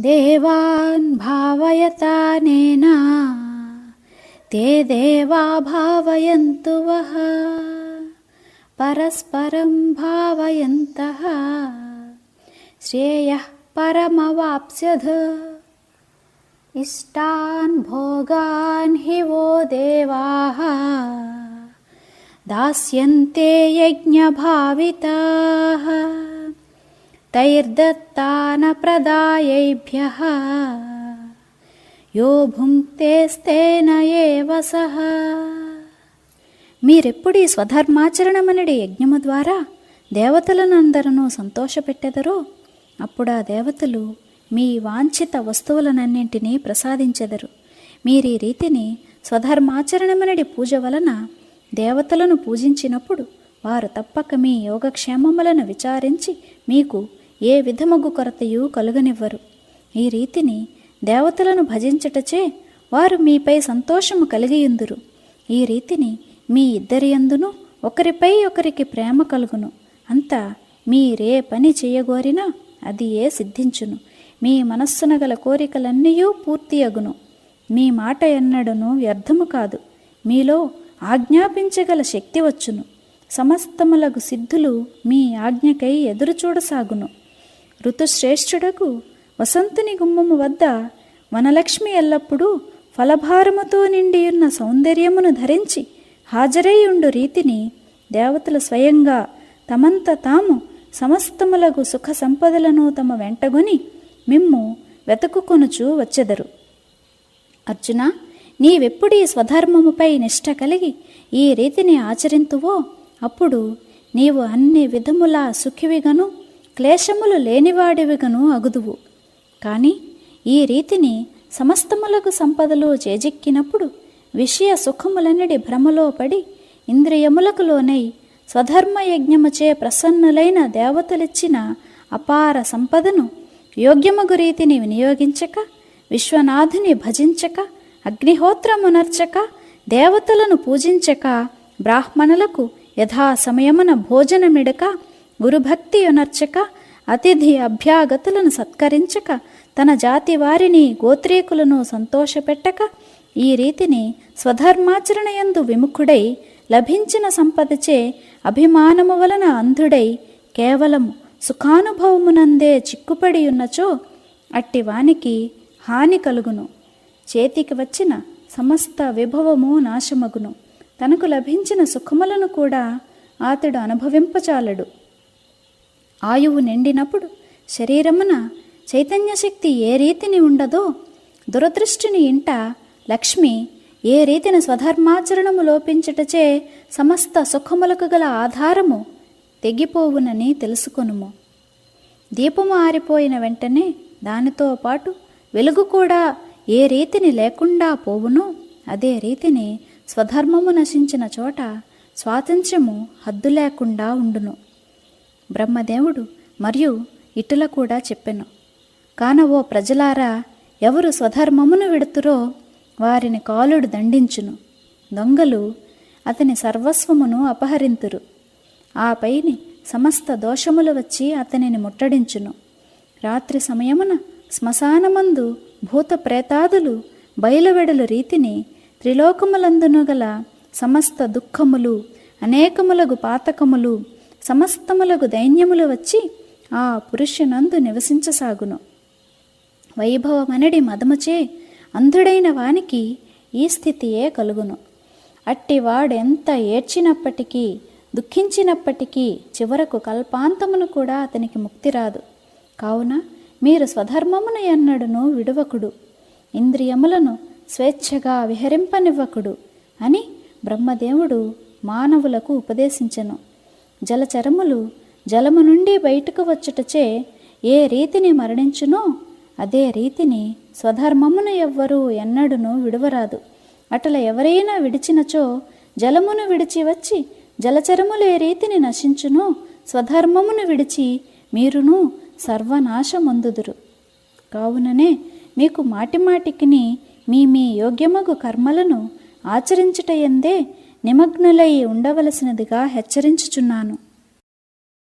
देवान् भावयतानेन ते देवा भावयन्तु वः। परस्परं भावयन्तः। श्रेयः परमवाप्स्यध। इष्टान् भोगान् हि वो देवाः। दास्यन्ते यज्ञभाविताः। తైర్దత్తానప్రదాయైభ్యः యో భుంక్తేస్తేన సహ మీరెప్పుడు ఈ స్వధర్మాచరణమనడి యజ్ఞము ద్వారా దేవతలనందరూ సంతోషపెట్టెదరో అప్పుడు ఆ దేవతలు మీ వాంఛిత వస్తువులనన్నింటినీ ప్రసాదించెదరు. మీరీ రీతిని స్వధర్మాచరణమనడి పూజ వలన దేవతలను పూజించినప్పుడు వారు తప్పక మీ యోగక్షేమములను విచారించి మీకు ఏ విధముగు కొరతయు కలుగనివ్వరు. ఈ రీతిని దేవతలను భజించటచే వారు మీపై సంతోషము కలిగియుందురు. ఈ రీతిని మీ ఇద్దరి యందును ఒకరిపై ఒకరికి ప్రేమ కలుగును. అంతా మీరే పని చేయగోరినా అది ఏ సిద్ధించును. మీ మనస్సున గల కోరికలన్నీయూ పూర్తి అగును మీ మాట ఎన్నడను వ్యర్థము కాదు. మీలో ఆజ్ఞాపించగల శక్తి వచ్చును. సమస్తములకు సిద్ధులు మీ ఆజ్ఞకై ఎదురుచూడసాగును. ఋతుశ్రేష్ఠుడకు వసంతుని గుమ్మము వద్ద వనలక్ష్మి ఎల్లప్పుడూ ఫలభారముతో నిండియున్న సౌందర్యమును ధరించి హాజరయ్యుండు రీతిని దేవతలు స్వయంగా తమంత తాము సమస్తములగు సుఖ సంపదలను తమ వెంటగొని మిమ్ము వెతుకుకొనుచు వచ్చెదరు. అర్జున నీవెప్పుడీ స్వధర్మముపై నిష్ట కలిగి ఈ రీతిని ఆచరింతువో అప్పుడు నీవు అన్ని విధములా సుఖివిగను క్లేశములు లేనివాడివిగను అగుదువు. కాని ఈ రీతిని సమస్తములకు సంపదలు చేజిక్కినప్పుడు విషయ సుఖములనడి భ్రమలో పడి ఇంద్రియములకు లోనై స్వధర్మ యజ్ఞముచే ప్రసన్నులైన దేవతలిచ్చిన అపార సంపదను యోగ్యమగు రీతిని వినియోగించక విశ్వనాథుని భజించక అగ్నిహోత్రమునర్చక దేవతలను పూజించక బ్రాహ్మణులకు యథాసమయమున భోజనమిడక గురుభక్తి యునర్చక అతిథి అభ్యాగతులను సత్కరించక తన జాతి వారిని గోత్రీకులను సంతోషపెట్టక ఈ రీతిని స్వధర్మాచరణయందు విముఖుడై లభించిన సంపదచే అభిమానము వలన అంధుడై కేవలం సుఖానుభవమునందే చిక్కుపడి ఉన్నచో అట్టి వానికి హాని కలుగును. చేతికి వచ్చిన సమస్త విభవము నాశమగును. తనకు లభించిన సుఖములను కూడా అతడు అనుభవింపచాలడు ఆయువు నిండినప్పుడు శరీరమున చైతన్యశక్తి ఏ రీతిని ఉండదో దురదృష్టిని ఇంట లక్ష్మి ఏ రీతిని స్వధర్మాచరణము లోపించుటచే సమస్త సుఖములకు గల ఆధారము తెగిపోవునని తెలుసుకొనుము. దీపము ఆరిపోయిన వెంటనే దానితో పాటు వెలుగు కూడా ఏ రీతిని లేకుండా పోవునో అదే రీతిని స్వధర్మము నశించిన చోట స్వాతంత్ర్యము హద్దు లేకుండా ఉండును. బ్రహ్మదేవుడు మరియు ఇటుల కూడా చెప్పెను. కాన ఓ ప్రజలారా ఎవరు స్వధర్మమును విడుతురో వారిని కాలుడు దండించును. దొంగలు అతని సర్వస్వమును అపహరింతురు. ఆపైని సమస్త దోషములు వచ్చి అతనిని ముట్టడించును. రాత్రి సమయమున శ్మశానమందు భూత ప్రేతాదులు బయలువెడలు రీతిని త్రిలోకములందును గల సమస్త దుఃఖములు అనేకములగు పాతకములు సమస్తములకు దైన్యములు వచ్చి ఆ పురుషునందు నివసించసాగును. వైభవమనడి మదముచే అంధుడైన వానికి ఈ స్థితియే కలుగును. అట్టి వాడెంత ఏడ్చినప్పటికీ దుఃఖించినప్పటికీ చివరకు కల్పాంతమును కూడా అతనికి ముక్తి రాదు. కావున మీరు స్వధర్మమును ఎన్నడును విడువకుడు. ఇంద్రియములను స్వేచ్ఛగా విహరింపనివ్వకుడు అని బ్రహ్మదేవుడు మానవులకు ఉపదేశించెను. జలచరములు జలము నుండి బయటకు వచ్చుటచే ఏ రీతిని మరణించునో అదే రీతిని స్వధర్మమును ఎవ్వరూ ఎన్నడును విడువరాదు. అటల ఎవరైనా విడిచినచో జలమును విడిచి వచ్చి జలచరములు ఏ రీతిని నశించునో స్వధర్మమును విడిచి మీరును సర్వనాశమొందుదురు. కావుననే మీకు మాటిమాటికిని మీ మీ యోగ్యమగు కర్మలను ఆచరించుటయందే నిమగ్నులై ఉండవలసినదిగా హెచ్చరించుచున్నాను.